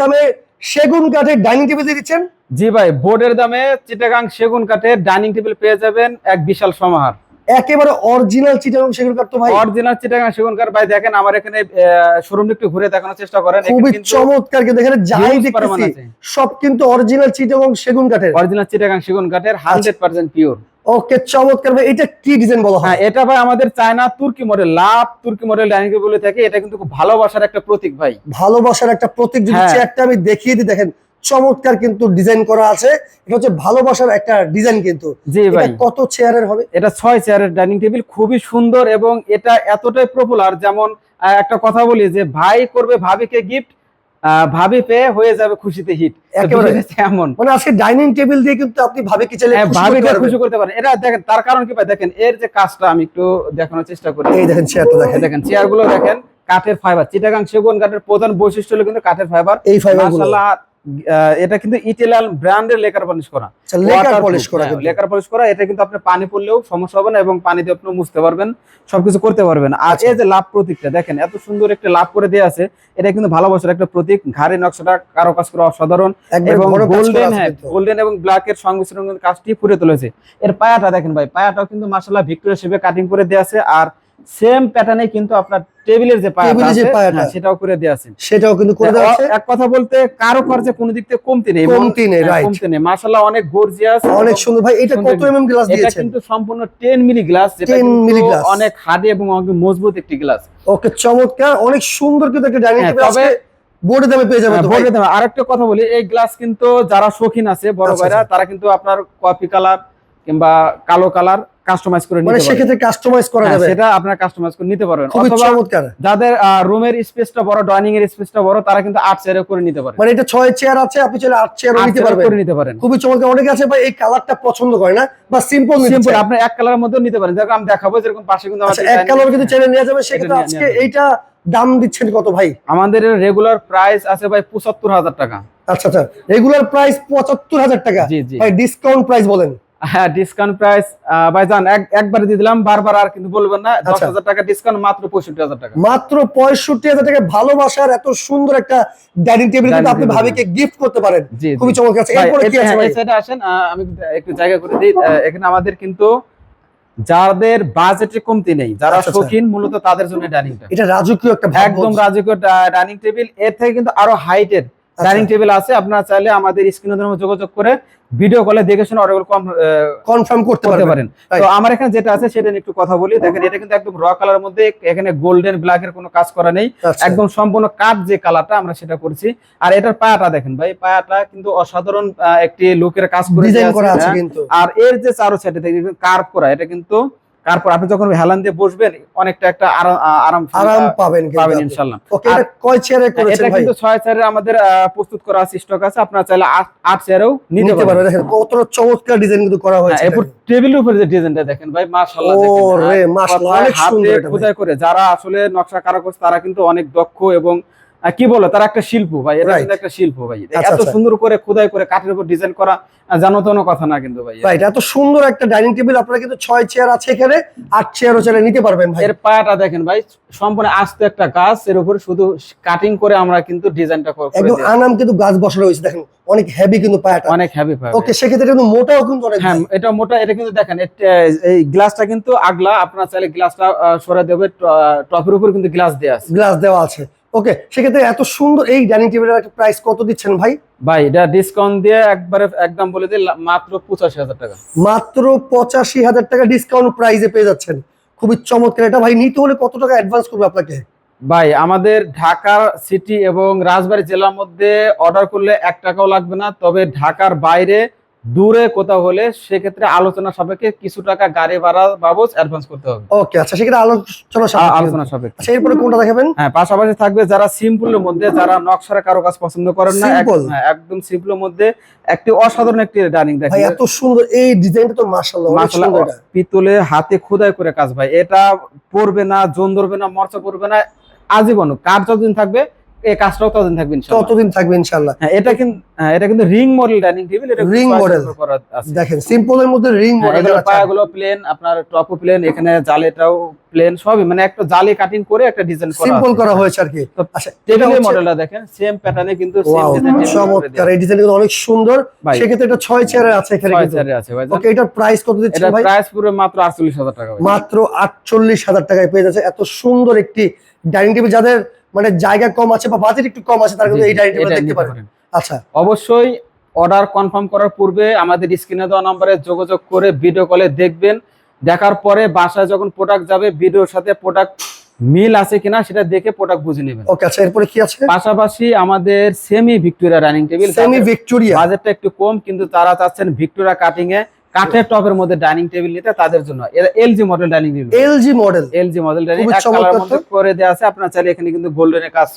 দামে সেগুন কাঠের ডাইনিং টেবিল দিয়ে দিচ্ছেন? জি ভাই বোর্ডের দামে চিটাগাং সেগুন কাঠের ডাইনিং টেবিল পেয়ে যাবেন এক বিশাল সমাহার। একেবারে অরিজিনাল চিটাগং সেগুন কাঠ তো ভাই। অরিজিনাল চিটাগাং সেগুন কাঠ। ভাই দেখেন আমার এখানে শোরুম একটু ঘুরে দেখানোর চেষ্টা করেন। খুবই চমৎকার কিন্তু এখানে যাই দেখতেছি সব কিন্তু অরিজিনাল চিটাগং সেগুন কাঠের। অরিজিনাল চিটাগাং সেগুন কাঠের হান্ড্রেড পার্সেন্ট পিওর ওকে চমৎকার ভাই এটা কি ডিজাইন বলা হ্যাঁ? হয় এটা ভাই আমাদের চায়না তুর্কি মডেল লাভ তুর্কি মডেল ডাইনিং টেবিল বলে থাকে। এটা কিন্তু খুব ভালোবাসার একটা প্রতীক ভাই। ভালোবাসার একটা প্রতীক যদি হ্যাঁ। চেয়ারটা আমি দেখিয়ে দিই দেখেন চমৎকার কিন্তু ডিজাইন করা আছে। এটা হচ্ছে ভালোবাসার একটা ডিজাইন কিন্তু। জি এটা ভাই। কত চেয়ারের হবে? এটা ছয় চেয়ারের ডাইনিং টেবিল খুবই সুন্দর এবং এটা এতটাই পপুলার যেমন একটা কথা বলি যে ভাই করবে ভাবিকে গিফট ভাবি পেয়ে হয়ে যাবে খুশিতে হিট একেবারে। এমন। মানে আজকে ডাইনিং টেবিল দিয়ে কিন্তু আপনি ভাবে কি চাইলে ভাবি খুশি করতে পারেন এটা দেখেন তার কারণ কি ভাই? দেখেন এর যে কাজটা আমি একটু দেখানোর চেষ্টা করি। এই দেখেন চেয়ারটা দেখেন। দেখেন চেয়ারগুলো দেখেন কাঠের ফাইবার চিটাগাং সেগুন কাঠের প্রধান বৈশিষ্ট্য হলো কিন্তু কাঠের ফাইবার এই ফাইবার মাশাআল্লাহ এটা কিন্তু ইটালিয়ান ব্র্যান্ডের লেকার পলিশ করা। লেকার পলিশ করা হ্যাঁ, লেকার পলিশ করা এটা কিন্তু আপনি পানি পড়লেও সমস্যা হবে না এবং পানি দিয়ে আপনি মুছতে পারবেন সবকিছু করতে পারবেন। আর আচ্ছা। এই যে লাভ প্রতীকটা দেখেন এত সুন্দর একটা লাভ করে দেওয়া আছে এটা কিন্তু ভালোবাসার একটা প্রতীক ঘাড়ে নকশাটা কারও কাজ করা অসাধারণ এবং গোল্ডেন হ্যাঁ গোল্ডেন এবং ব্ল্যাক এর সংমিশ্রণ কাজটি ফুটে তুলেছে। এর পায়াটা দেখেন ভাই পায়াটাও কিন্তু মাসাল্লাহ ভিক্টোরিয়া শেপে কাটিং করে দেওয়া আছে আর সেম প্যাটার্নে কিন্তু আপনার টেবিলের যে পায়াটা আছে হ্যাঁ, সেটাও করে দেওয়া আছে। সেটাও কিন্তু করে দেওয়া আছে। এক কথা বলতে কারও খরচে কোনো দিক থেকে কমতি নেই কমতি নেই, হ্যাঁ, right. কমতি নেই। মাশাআল্লাহ অনেক গর্জিয়াস অনেক সুন্দর। ভাই এটা কত এমএম গ্লাস দিয়েছেন এটা কিন্তু সম্পূর্ণ 10 মিলি গ্লাস যেটা 10 মিলি কিন্তু অনেক হার্ড এবং অনেক মজবুত একটি গ্লাস ওকে চমৎকার। অনেক সুন্দর কিন্তু একটা ডাইনিং হ্যাঁ, টেবিল আছে বোর্ডে দামে পেয়ে যাবেন তো ভাই। বলে আরেকটা কথা বলি এই গ্লাস কিন্তু যারা শৌখিন আছে বড় আচ্ছা, ভাইরা আচ্ছা। তারা কিন্তু আপনার কফি কালার কিংবা কালো কালার কাস্টমাইজ করে মানে নিতে সেক্ষেত্রে কাস্টমাইজ করা হ্যাঁ, যাবে। সেটা আপনার কাস্টমাইজ করে নিতে পারবেন। অথবা যাদের রুমের স্পেসটা বড় ডাইনিং এর স্পেসটা বড় তারা কিন্তু আট চেয়ারে করে নিতে পারেন। মানে এটা ছয় চেয়ার আছে আপনি চাইলে আট চেয়ারও নিতে পারবেন। করে নিতে পারেন। খুবই চমৎকার। অনেকে আছে ভাই এই কালারটা পছন্দ করে না বা সিম্পল সিম্পল আপনি এক কালারের মধ্যেও নিতে পারেন। যেরকম আমি দেখাবো যেরকম পাশে কিন্তু আচ্ছা আমাদের এক কালার কিন্তু চাইলে নেওয়া যাবে সেক্ষেত্রে আজকে এইটা দাম দিচ্ছেন কত ভাই? আমাদের রেগুলার প্রাইস আছে ভাই পঁচাত্তর হাজার টাকা। আচ্ছা আচ্ছা রেগুলার প্রাইস পঁচাত্তর হাজার টাকা। ডিসকাউন্ট প্রাইস বলেন। হ্যাঁ ডিসকাউন্ট প্রাইস ভাই জান এক একবারে দিয়ে দিলাম বারবার আর কিন্তু বলবেন না দশ আচ্ছা। হাজার টাকা ডিসকাউন্ট মাত্র পঁয়ষট্টি হাজার টাকা মাত্র পঁয়ষট্টি হাজার টাকা ভালোবাসার এত সুন্দর একটা ডাইনিং টেবিল কিন্তু আপনি ভাবিকে গিফট করতে পারেন। খুবই চমৎকার আছে এরপরে কি আছে হ্যাঁ, ভাই সাইডে আসেন আমি একটু জায়গা করে দিই এখানে আমাদের কিন্তু যাদের বাজেটে কমতি নেই যারা আচ্ছা, আচ্ছা। শৌখিন মূলত তাদের জন্য ডাইনিংটা এটা রাজকীয় একটা একদম রাজকীয় ডাইনিং টেবিলের থেকে কিন্তু আরও হাইটের। ডাইনিং টেবিল আছে আপনারা চাইলে আমাদের স্ক্রিনে যোগাযোগ করে ভিডিও কলে দেখে শুনে অর্ডার কনফার্ম করতে পারেন। তো আমার এখানে যেটা আছে সেটা নিয়ে একটু কথা বলি। দেখেন এটা কিন্তু একদম র কালার মধ্যে এখানে গোল্ডেন ব্ল্যাক এর কোনো কাজ করা নেই। আচ্ছা। একদম সম্পূর্ণ কাঠ যে কালারটা আমরা সেটা করছি। আর এটার পায়াটা দেখেন ভাই পায়াটা কিন্তু অসাধারণ একটি লুকের কাজ করে ডিজাইন করা আছে। কিন্তু। আর এর যে চারো সাইডে দেখেন কার্ভ করা এটা কিন্তু কার্ভ আপনি যখন হেলান দিয়ে বসবেন অনেকটা একটা আরাম আরাম পাবেন পাবেন আপনি। ইনশাল্লাহ। ওকে এটা কয় চেয়ারে হ্যাঁ, করেছেন এটা কিন্তু ছয় চেয়ারে আমাদের প্রস্তুত করা আছে স্টক আছে। আপনারা চাইলে আট আট চেয়ারেও নিতে পারবেন। দেখেন কতটা চমৎকার ডিজাইন কিন্তু করা হ্যাঁ, হয়েছে এরপর টেবিলের উপরে যে ডিজাইনটা দেখেন ভাই মাশাআল্লাহ দেখেন। ও রে, হ্যাঁ, মাশাআল্লাহ, অনেক সুন্দর এটা ভাই। করে যারা আসলে নকশা কারুকাজ তারা কিন্তু অনেক দক্ষ এবং কি বলে? তারা একটা শিল্প ভাই এটা কিন্তু একটা শিল্প ভাই। আচ্ছা, এত আচ্ছা। সুন্দর করে খোদাই করে কাঠের উপর ডিজাইন করা জানো তো কথা না কিন্তু ভাই। রাইট এত সুন্দর একটা ডাইনিং টেবিল আপনারা কিন্তু ছয় চেয়ার আছে এখানে আট চেয়ারও চাইলে নিতে পারবেন ভাই। এর পায়াটা দেখেন ভাই সম্পূর্ণ আস্ত একটা গাছ এর উপর শুধু কাটিং করে আমরা কিন্তু ডিজাইনটা করে একদম আনাম কিন্তু গাছ বসানো হয়েছে দেখেন অনেক হেভি কিন্তু পায়াটা। অনেক হেভি পাবে ওকে সেক্ষেত্রে কিন্তু মোটাও কিন্তু অনেক হ্যাঁ এটা মোটা এটা কিন্তু দেখেন এই গ্লাসটা কিন্তু আগলা আপনারা চাইলে গ্লাসটা সরে দেবে টপের উপর কিন্তু গ্লাস দেওয়া আছে। গ্লাস দেওয়া আছে। ওকে সেক্ষেত্রে এত সুন্দর এই ডাইনিং টেবিলের একটা প্রাইস কত দিচ্ছেন ভাই? ভাই এটা ডিসকাউন্ট দিয়ে একবারে একদম বলে দিই মাত্র পঁচাশি হাজার টাকা। মাত্র পঁচাশি হাজার টাকা ডিসকাউন্ট প্রাইসে পেয়ে যাচ্ছেন। খুবই চমৎকার। এটা ভাই নিতে হলে কত টাকা অ্যাডভান্স করবে আপনাকে? ভাই আমাদের ঢাকা সিটি এবং রাজবাড়ী জেলার মধ্যে অর্ডার করলে এক টাকাও লাগবে না তবে ঢাকার বাইরে দূরে কোথাও হলে সেক্ষেত্রে আলোচনা সাপেক্ষে কিছু টাকা গাড়ি ভাড়া বাবদ অ্যাডভান্স করতে হবে। ওকে আচ্ছা সেক্ষেত্রে আলোচনা আলোচনা সাপেক্ষে। আচ্ছা এরপরে কোনটা দেখাবেন? হ্যাঁ পাশাপাশি থাকবে যারা সিম্পলের মধ্যে যারা নকশারা কারও কাজ পছন্দ করেন না? হ্যাঁ, একদম সিম্পলের মধ্যে একটি অসাধারণ একটি ডাইনিং দেখেন। এত সুন্দর এই ডিজাইনটা তো মাশাআল্লাহ মাশাআল্লাহ, পিতলে হাতে খোদাই করে কাজ ভাই। এটা পড়বে না জোন ধরবে না মরচা পড়বে না আজীবন। কাঠ যতদিন থাকবে এই কাজটাও ততদিন থাকবে ইনশাআল্লাহ। ততদিন থাকবে হ্যাঁ এটা কিন্তু হ্যাঁ, এটা কিন্তু রিং মডেল ডাইনিং টেবিল এটা। করা আছে। দেখেন সিম্পলের মধ্যে রিং মডেল এগুলো পায়াগুলো প্লেন আপনার টপও প্লেন এখানে জালেটাও প্লেন সবই মানে একটা জালি কাটিং করে একটা ডিজাইন করা সিম্পল করা হয়েছে আর কি। আচ্ছা টেবিলের মডেলটা দেখেন সেম প্যাটার্নে কিন্তু সেম ডিজাইন চমৎকার। এই ডিজাইন অনেক সুন্দর। ভাই সেক্ষেত্রে এটা ছয় চেয়ারে আছে এখানে কিন্তু। আছে ভাই। ওকে এটার প্রাইস কত দিচ্ছেন এটা প্রাইস পুরো মাত্র 48000 টাকা ভাই। মাত্র আটচল্লিশ হাজার টাকায় পেয়ে যাচ্ছে। এত সুন্দর একটি ডাইনিং টেবিল যাদের মানে জায়গা কম আছে বা বাজেট একটু কম আছে তারা কিন্তু এই ডাইনিং টেবিল দেখতে পারেন। আচ্ছা। অবশ্যই অর্ডার কনফার্ম করার পূর্বে আমাদের স্ক্রিনে দেওয়া নম্বরে যোগাযোগ করে ভিডিও কলে দেখবেন। দেখার পরে বাসায় যখন প্রোডাক্ট যাবে ভিডিওর সাথে প্রোডাক্ট মিল আছে কিনা সেটা দেখে প্রোডাক্ট বুঝে নেবেন। ওকে আচ্ছা এরপরে কি আছে? পাশাপাশি আমাদের semi Victoria dining table semi Victoria বাজেটটা একটু কম কিন্তু তারা চাচ্ছেন ভিক্টোরিয়া কাটিং এ কাঠের টপের মধ্যে ডাইনিং টেবিল নিতে তাদের জন্য। LG model dining table. LG model LG model dining. মধ্যে করে দেওয়া আছে আপনারা চাইলে এখানে কিন্তু গোল্ডেনের কাজ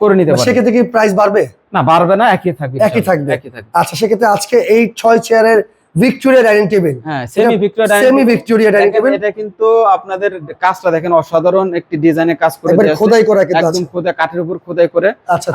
করে নিতে পারেন। সেক্ষেত্রে কি প্রাইস বাড়বে? না বাড়বে না একই থাকবে। একই থাকবে। একই থাকবে। আচ্ছা সেক্ষেত্রে আজকে এই ছয় চেয়ারের ভিক্টোরিয়া ডাইনিং টেবিল হ্যাঁ semi Victoria dining semi Victoria dining table এটা কিন্তু আপনাদের কাজটা দেখেন অসাধারণ একটি ডিজাইনের কাজ করে। খোদাই করা কিন্তু একদম কাঠের উপর খোদাই করে। আচ্ছা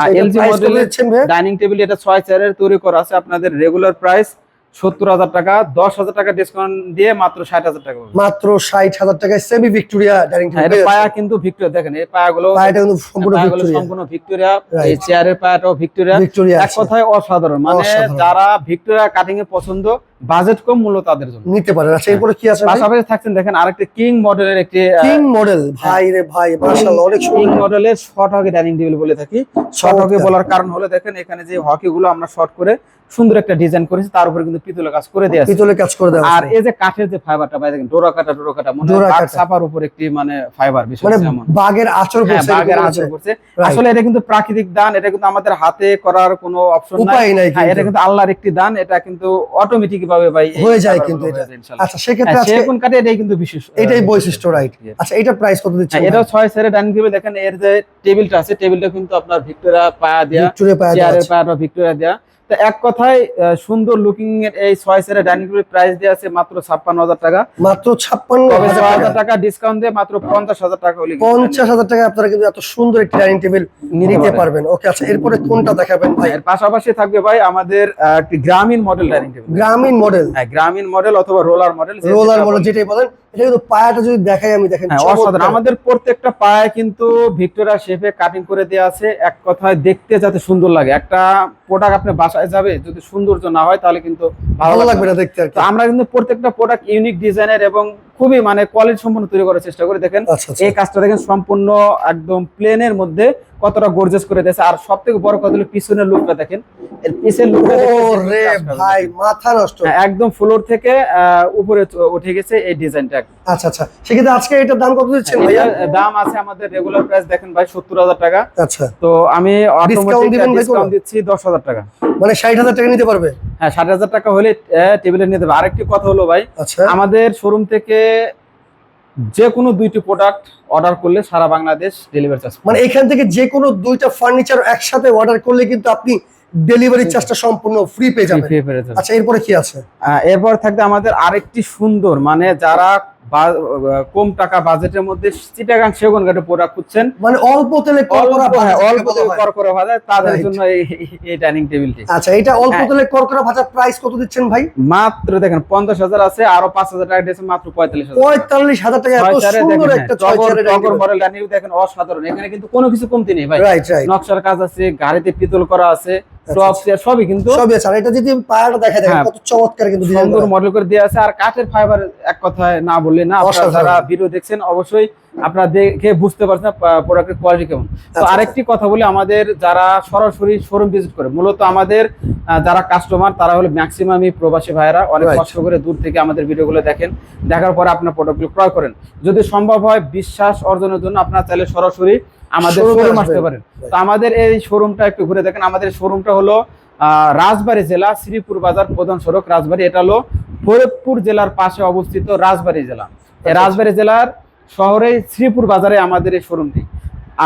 দিচ্ছেন ভাই ডাইনিং টেবিল এটা ছয় চেয়ারের তৈরি করা আছে আপনাদের রেগুলার প্রাইস সত্তর হাজার টাকা দশ হাজার টাকা ডিসকাউন্ট দিয়ে মাত্র ষাট হাজার টাকা মাত্র ষাট হাজার টাকায় সেমি ভিক্টোরিয়া ডাইনিং হ্যাঁ, টেবিল পায়া কিন্তু ভিক্টোরিয়া দেখেন এই পায়াগুলো পায়াটা কিন্তু সম্পূর্ণ ভিক্টোরিয়া সম্পূর্ণ ভিক্টোরিয়া এই চেয়ারের পায়াটাও ভিক্টোরিয়া ভিক্টোরিয়া এক কথায় অসাধারণ মানে যারা ভিক্টোরিয়া কাটিং এ পছন্দ বাজেট কম মূল্য তাদের জন্য। নিতে পারেন আচ্ছা এরপরে কি আছে পাশাপাশি থাকছেন দেখেন আরেকটা কিং মডেলের একটি কিং মডেল ভাই রে ভাই মাশাআল্লাহ অনেক কিং সুন্দর মডেলের শর্ট হকি ডাইনিং টেবিল বলে থাকি। শর্ট হকি বলার কারণ হলো দেখেন এখানে যে হকি গুলো আমরা শর্ট করে সুন্দর একটা ডিজাইন করেছি তার উপরে কিন্তু পিতলের কাজ করে দেওয়া আছে পিতলে কাজ করে দেওয়া আর এই যে কাঠের যে ফাইবারটা পাই দেখেন ডোরা কাটা ডোরা কাটা মনে ডোরা হয় কাটা। ছাপার উপর একটি মানে ফাইবার বিষয় মানে বাঘের আচর হ্যাঁ করছে আঁচড় আছে। করছে আসলে এটা কিন্তু প্রাকৃতিক দান এটা কিন্তু আমাদের হাতে করার কোনো অপশন নাই নাই হ্যাঁ, এটা কিন্তু। আল্লাহর একটি দান এটা কিন্তু অটোমেটিক ভাবে ভাই হয়ে যায় কিন্তু এটা। ইনশাআল্লাহ। আচ্ছা সেক্ষেত্রে হ্যাঁ, আজকে সেগুন কাঠে এটাই কিন্তু বিশেষ এটাই বৈশিষ্ট্য রাইট আচ্ছা এটার প্রাইস কত হ্যাঁ, এটাও ছয় সেরে ডাইনিং টেবিল দেখেন এর যে টেবিলটা আছে টেবিলটা কিন্তু আপনার ভিক্টোরিয়া পায়া দেয়া ভিক্টোরিয়া পায়া। পায়াটা ভিক্টোরিয়া দেয়া তো এক কথায় সুন্দর লুকিং এর এই ছয় ডাইনিং টেবিল প্রাইস দেওয়া আছে মাত্র ছাপ্পান্ন হাজার টাকা। মাত্র ছাপ্পান্ন হাজার টাকা। ডিসকাউন্ট দিয়ে মাত্র পঞ্চাশ হাজার টাকা হলে পঞ্চাশ হাজার টাকা আপনারা কিন্তু এত সুন্দর একটি ডাইনিং টেবিল নিতে পারবেন। ওকে আচ্ছা এরপরে কোনটা দেখাবেন ভাই? এর পাশাপাশি থাকবে ভাই আমাদের একটি গ্রামীণ মডেল ডাইনিং টেবিল গ্রামীণ মডেল হ্যাঁ গ্রামীণ মডেল অথবা রোলার মডেল রোলার মডেল যেটাই বলেন এটা কিন্তু পায়াটা যদি দেখাই আমি দেখেন হ্যাঁ অসাধারণ। আমাদের প্রত্যেকটা পায়ে কিন্তু ভিক্টোরিয়া শেপে কাটিং করে দেওয়া আছে। এক কথায় দেখতে যাতে সুন্দর লাগে। একটা প্রোডাক্ট আপনি বাসায় হবে যদি সৌন্দর্য না হয় তাহলে কিন্তু ভালো লাগবে না। দেখতে আর তো আমরা কিন্তু প্রত্যেকটা প্রোডাক্ট ইউনিক ডিজাইনের এবং খুবই মানে কোয়ালিটি সম্পন্ন তৈরি করার চেষ্টা করি। দেখেন আচ্ছা আচ্ছা। এই কাজটা দেখেন সম্পূর্ণ একদম প্লেনের মধ্যে কতটা গর্জেস করে দিয়েছে। আর সব থেকে বড় কথা হলো পিছনের লুকটা দেখেন। এর পিছের লুকটা ও রে ভাই মাথা নষ্ট। একদম ফ্লোর থেকে উপরে উঠে গেছে এই ডিজাইনটা আচ্ছা আচ্ছা। সেক্ষেত্রে আজকে এটার দাম কত দিচ্ছেন ভাইয়া? দাম আছে আমাদের রেগুলার প্রাইস দেখেন ভাই সত্তর হাজার টাকা। আচ্ছা। তো আমি ভাই ডিসকাউন্ট দিচ্ছি দশ হাজার টাকা। মানে ষাট হাজার টাকা নিতে পারবে? হ্যাঁ ষাট হাজার টাকা হলে টেবিলে নিতে হবে আরেকটি কথা হলো ভাই আচ্ছা। আমাদের শোরুম থেকে যে কোনো দুইটি প্রোডাক্ট অর্ডার করলে সারা বাংলাদেশ ডেলিভারি চার্জ মানে এখান থেকে যে কোনো দুইটা ফার্নিচার একসাথে অর্ডার করলে কিন্তু আপনি ডেলিভারি চার্জটা সম্পূর্ণ ফ্রি পেয়ে যাবেন। আচ্ছা এরপরে কি আছে? এরপর থাকবে আমাদের আরেকটি সুন্দর মানে যারা কম টাকা বাজেটের মধ্যে চিটাগাং সেগুন প্রোডাক্ট খুঁজছেন। মানে অল্প তেলে করকরা হ্যাঁ, ভাজা অল্প যেটাকে বলা হয়। করকরা ভাজা তাদের জন্য এই- ডাইনিং টেবিলটি আচ্ছা এটা অল্প হ্যাঁ। তেলে করকরা ভাজার প্রাইস কত দিচ্ছেন ভাই? মাত্র দেখেন পঞ্চাশ হাজার আছে আরও পাঁচ হাজার টাকা দিয়েছে মাত্র পঁয়তাল্লিশ হাজার পঁয়তাল্লিশ হাজার টাকা এত সুন্দর একটা হ্যাঁ, টগর- টগর মডেল ডাইনিং দেখেন অসাধারণ। এখানে কিন্তু কোনো কিছু কমতি নেই ভাই। নকশার কাজ আছে গাড়িতে পিতল করা আছে আচ্ছা, চেয়ার সবই কিন্তু সবই আছে। আর এটা যদি পায়াটা দেখা দেখেন হ্যাঁ। কত চমৎকার কিন্তু সুন্দর মডেল করে। আছে। আর কাঠের ফাইবার এক কথায় না বললে না আপনারা যারা ভিডিও দেখছেন অবশ্যই আপনারা দেখে বুঝতে পারছেন প্রোডাক্টের কোয়ালিটি কেমন। তো আচ্ছা। আরেকটি কথা বলি আমাদের যারা সরাসরি শোরুম ভিজিট করে মূলত আমাদের যারা কাস্টমার তারা হলো ম্যাক্সিমামই প্রবাসী ভাইয়েরা। অনেক কষ্ট করে দূর থেকে আমাদের ভিডিওগুলো দেখেন দেখার পরে আপনার প্রোডাক্টগুলো ক্রয় করেন। যদি সম্ভব হয় বিশ্বাস অর্জনের জন্য আপনারা চাইলে সরাসরি আমাদের শোরুম আসতে পারেন। তো আমাদের এই শোরুমটা একটু ঘুরে দেখেন। আমাদের শোরুমটা হলো রাজবাড়ী জেলা শ্রীপুর বাজার প্রধান সড়ক রাজবাড়ী। এটা হলো ফরিদপুর জেলার পাশে অবস্থিত রাজবাড়ী জেলা। এই রাজবাড়ী জেলার শহরে শ্রীপুর বাজারে আমাদের এই শোরুমটি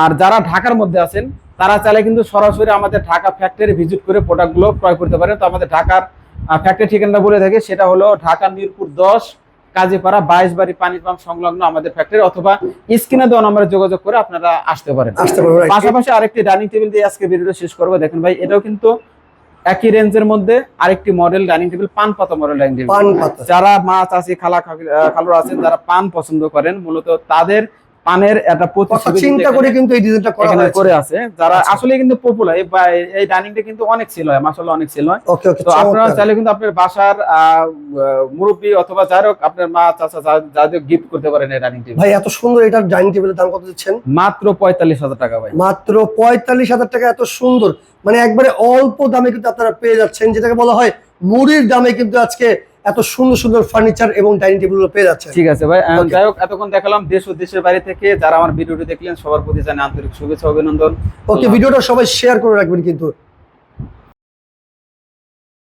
আর যারা ঢাকার মধ্যে আছেন তারা চাইলে কিন্তু সরাসরি আমাদের ঢাকা ফ্যাক্টরি ভিজিট করে প্রোডাক্টগুলো ক্রয় করতে পারেন। তো আমাদের ঢাকার ফ্যাক্টরি ঠিকানা বলে থাকে সেটা হলো ঢাকা মিরপুর দশ কাজীপাড়া বাইশ বাড়ি পানি পাম্প সংলগ্ন আমাদের ফ্যাক্টরি অথবা স্ক্রিনে দেওয়া নম্বরে যোগাযোগ করে আপনারা আসতে পারেন? পাশাপাশি আরেকটি ডাইনিং টেবিল দিয়ে আজকে ভিডিওটা শেষ করব। দেখেন ভাই এটাও কিন্তু একই রেঞ্জের মধ্যে আরেকটি মডেল ডাইনিং টেবিল পান পাতা মডেল ডাইনিং টেবিল যারা মাছ আছে খালা খাকি- আছে খালুরা আছেন যারা পান পছন্দ করেন মূলত তাদের পানের একটা চিন্তা করে কিন্তু এই ডিজাইনটা করা হয়েছে। করে আছে। যারা আচ্ছা। আসলে কিন্তু পপুলার এই ডাইনিংটা কিন্তু অনেক ছিল হয় মাসাল্লাহ অনেক ছিল হয়। ওকে ওকে তো আপনারা চাইলে কিন্তু আপনার বাসার মুরব্বী অথবা যাই হোক আপনার মা চাচা যা- যাদের গিফট করতে পারেন এই ডাইনিং টেবিল ভাই এত সুন্দর এটার ডাইনিং টেবিলের দাম কত দিচ্ছেন? মাত্র পঁয়তাল্লিশ হাজার টাকা ভাই। মাত্র পঁয়তাল্লিশ হাজার টাকা এত সুন্দর। মানে একবারে অল্প দামে কিন্তু আপনারা পেয়ে যাচ্ছেন যেটাকে বলা হয় মুড়ির দামে কিন্তু আজকে এত সুন্দর সুন্দর ফার্নিচার এবং ডাইনিং টেবিল পেয়ে যাচ্ছে ঠিক আছে ভাই যাই হোক এতক্ষণ দেখালাম দেশ ও দেশের বাইরে থেকে। যারা আমার ভিডিওটি দেখলেন সবার প্রতি জানাই আন্তরিক শুভেচ্ছা অভিনন্দন। ওকে ভিডিওটা সবাই শেয়ার করে রাখবেন কিন্তু।